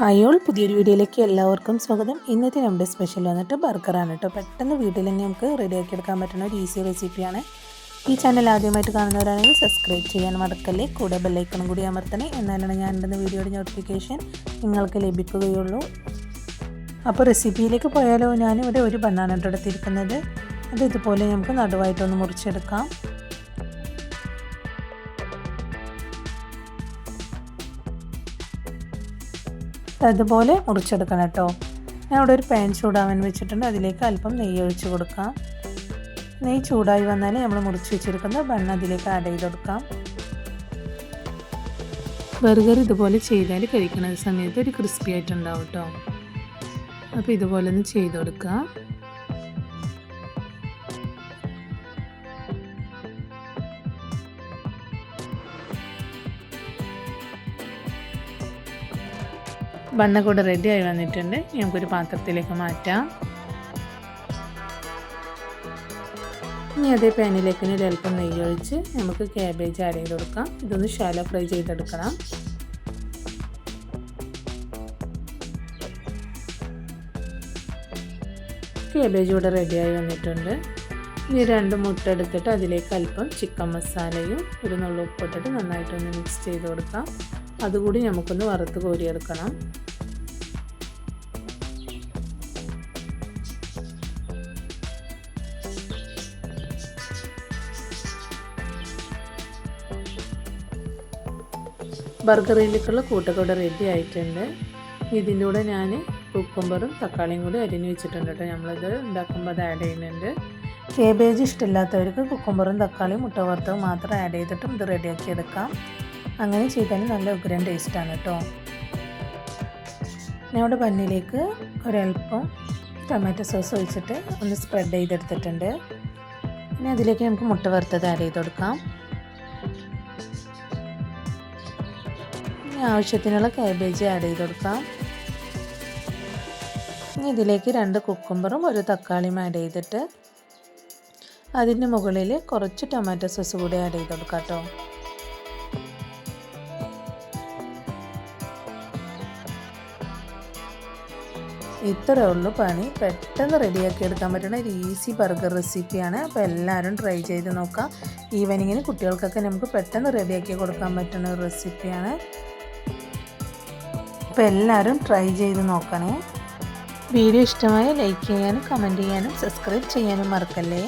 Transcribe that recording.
Hi all പുതിയൊരു വീഡിയോയിലേക്ക് എല്ലാവർക്കും സ്വാഗതം. ഇന്നത്തെ നമ്മുടെ സ്പെഷ്യൽ വന്നിട്ട് ബർഗറാണ് കേട്ടോ. പെട്ടെന്ന് വീട്ടിൽ തന്നെ നമുക്ക് റെഡിയാക്കി എടുക്കാൻ പറ്റുന്ന ഒരു ഈസി റെസിപ്പിയാണ് ഈ ചാനൽ ആദ്യമായിട്ട് കാണുന്നവരാണെങ്കിൽ സബ്സ്ക്രൈബ് ചെയ്യാൻ മറക്കല്ലേ? കൂടെ ബെല്ലൈക്കണം കൂടി അമർത്തണേ. എന്നാലാണ് ഞാൻ ഇടുന്ന വീഡിയോയുടെ നോട്ടിഫിക്കേഷൻ നിങ്ങൾക്ക് ലഭിക്കുകയുള്ളൂ. അപ്പോൾ റെസിപ്പിയിലേക്ക് പോയാലോ? ഞാനിവിടെ ഒരു കേട്ടോ എടുത്തിരിക്കുന്നത് അത് ഇതുപോലെ നമുക്ക് നടുവായിട്ടൊന്ന് മുറിച്ചെടുക്കാം. അതുപോലെ മുറിച്ചെടുക്കണം കേട്ടോ. ഞാൻ ഇവിടെ ഒരു പാൻ ചൂടാവാൻ വെച്ചിട്ടുണ്ട്. അതിലേക്ക് അല്പം നെയ്യ് ഒഴിച്ച് കൊടുക്കാം. നെയ്യ് ചൂടായി വന്നാൽ നമ്മൾ മുറിച്ച് വെച്ചിരിക്കുന്ന ബൺ അതിലേക്ക് ആഡ് ചെയ്ത് കൊടുക്കാം. ബർഗർ ഇതുപോലെ ചെയ്താൽ കഴിക്കുന്ന സമയത്ത് ഒരു ക്രിസ്പി ആയിട്ടുണ്ടാവും കേട്ടോ. അപ്പോൾ ഇതുപോലെ ഒന്ന് ചെയ്ത് കൊടുക്കാം. ബണ്ണ കൂടെ റെഡി ആയി വന്നിട്ടുണ്ട്. നമുക്കൊരു പാത്രത്തിലേക്ക് മാറ്റാം. ഇനി അതേ പാനിലേക്ക് ഒരു അല്പം നെയ്യ് ഒഴിച്ച് നമുക്ക് ക്യാബേജ് ചെയ്ത് കൊടുക്കാം. ഇതൊന്ന് ഷാലോ ഫ്രൈ ചെയ്തെടുക്കണം. ക്യാബേജ് ഇവിടെ റെഡിയായി വന്നിട്ടുണ്ട്. ഇനി രണ്ട് മുട്ട എടുത്തിട്ട് അതിലേക്ക് അല്പം ചിക്കൻ മസാലയും ഒരു നുള്ളു ഉപ്പിട്ടിട്ട് നന്നായിട്ടൊന്ന് മിക്സ് ചെയ്ത് കൊടുക്കാം. അതുകൂടി നമുക്കൊന്ന് വറുത്ത് കോരിയെടുക്കണം. ബർഗറിലേക്കുള്ള കൂട്ടക്കൂടെ റെഡി ആയിട്ടുണ്ട്. ഇതിന്റെ കൂടെ ഞാൻ കുക്കുംബറും തക്കാളിയും കൂടി അരിഞ്ഞ് വെച്ചിട്ടുണ്ട് കേട്ടോ. നമ്മളിത് ഉണ്ടാക്കുമ്പോൾ അത് ആഡ് ചെയ്യുന്നുണ്ട്. കേബേജ് ഇഷ്ടമില്ലാത്തവർക്ക് കുക്കുംബറും തക്കാളിയും മുട്ട വറുത്തവും മാത്രം ആഡ് ചെയ്തിട്ടും ഇത് റെഡിയാക്കി എടുക്കാം. അങ്ങനെ ചെയ്താൽ നല്ല ഉഗ്രൻ ടേസ്റ്റാണ് കേട്ടോ. ഞാൻ ഇവിടെ ബന്നിലേക്ക് ഒരൽപ്പം ടൊമാറ്റോ സോസ് ഒഴിച്ചിട്ട് ഒന്ന് സ്പ്രെഡ് ചെയ്തെടുത്തിട്ടുണ്ട്. പിന്നെ അതിലേക്ക് നമുക്ക് മുട്ട വറുത്തത് ആഡ് ചെയ്ത് കൊടുക്കാം. ഇനി ആവശ്യത്തിനുള്ള കാബേജ് ആഡ് ചെയ്ത് കൊടുക്കാം. ഇനി ഇതിലേക്ക് രണ്ട് കുക്കുംബറും ഒരു തക്കാളിയും ആഡ് ചെയ്തിട്ട് അതിന്റെ മുകളിൽ കുറച്ച് ടൊമാറ്റോ സോസ് കൂടി ആഡ് ചെയ്ത് കൊടുക്കാം കേട്ടോ ഇത്രേ ഉള്ളൂ പണി. പെട്ടെന്ന് റെഡിയാക്കി എടുക്കാൻ പറ്റുന്ന ഒരു ഈസി ബർഗർ റെസിപ്പിയാണ് അപ്പോൾ എല്ലാവരും ട്രൈ ചെയ്ത് നോക്കാം. ഈവനിങ്ങിന് കുട്ടികൾക്കൊക്കെ നമുക്ക് പെട്ടെന്ന് റെഡിയാക്കി കൊടുക്കാൻ പറ്റുന്ന ഒരു റെസിപ്പിയാണ് അപ്പോൾ എല്ലാവരും ട്രൈ ചെയ്ത് നോക്കണേ. വീഡിയോ ഇഷ്ടമായ ലൈക്ക് ചെയ്യാനും കമന്റ് ചെയ്യാനും സബ്സ്ക്രൈബ് ചെയ്യാനും മറക്കല്ലേ?